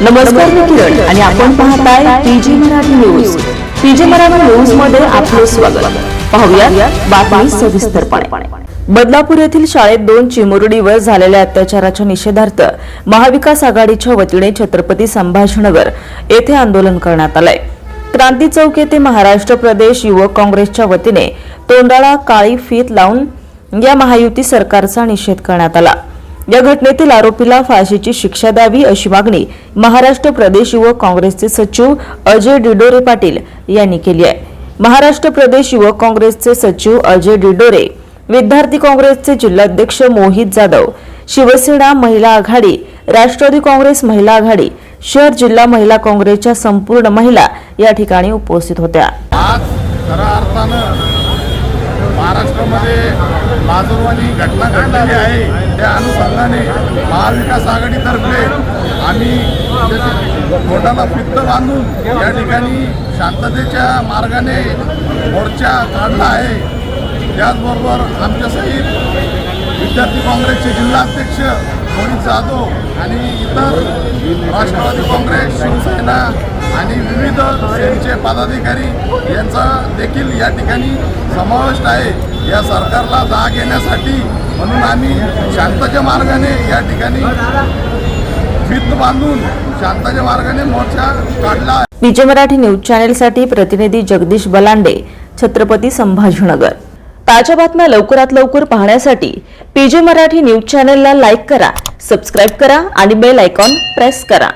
नमस्कार मी किरण आणि आपण पाहताय PG Marathi news. PG Marathi न्यूजमध्ये आपले स्वागत. पाहूया बातमी सविस्तरपणे. बदलापूर येथील शाळेत दोन चिमुरडीवर झालेल्या अत्याचाराच्या निषेधार्थ महाविकास आघाडीच्या वतीने छत्रपती संभाजीनगर येथे आंदोलन करण्यात आलंय. क्रांती चौक येथे महाराष्ट्र प्रदेश युवक काँग्रेसच्या वतीने तोंडाळा काळी फीत लावून या महायुती सरकारचा निषेध करण्यात आला. या घटनेतील आरोपीला फाशीची शिक्षा द्यावी अशी मागणी महाराष्ट्र प्रदेश युवक काँग्रेसचे सचिव अजय डिडोरे पाटील यांनी केली आहे. महाराष्ट्र प्रदेश युवक काँग्रेसचे सचिव अजय डिडोरे विद्यार्थी काँग्रेसचे जिल्हाध्यक्ष मोहित जाधव शिवसेना महिला आघाडी राष्ट्रवादी काँग्रेस महिला आघाडी शहर जिल्हा महिला काँग्रेसच्या संपूर्ण महिला या ठिकाणी उपस्थित होत्या. आज महाराष्ट्रामध्ये लाजरवाणी घटना घडलेली आहे. त्या अनुषंगाने महाविकास आघाडीतर्फे आम्ही पोटाला पित्त बांधून या ठिकाणी शांततेच्या मार्गाने मोर्चा काढला आहे. त्याचबरोबर आमच्यासहित विद्यार्थी काँग्रेसचे जिल्हाध्यक्ष मोहित जाधव आणि इतर राष्ट्रवादी काँग्रेस शिवसेना आणि विविध सेलचे पदाधिकारी यांचा देखील या ठिकाणी समावेश आहे. या सरकारला जाग येण्यासाठी म्हणून आम्ही शांतच्या मार्गाने या ठिकाणी भित्त बांधून शांततेच्या मार्गाने मोर्चा काढला विजय मराठी न्यूज चॅनेलसाठी प्रतिनिधी जगदीश बलांडे छत्रपती संभाजीनगर. ताज्या बातम्या लवकरात लवकर पाहण्यासाठी पीजे मराठी न्यूज चॅनेलला लाईक करा सबस्क्राईब करा आणि बेल आयकॉन प्रेस करा.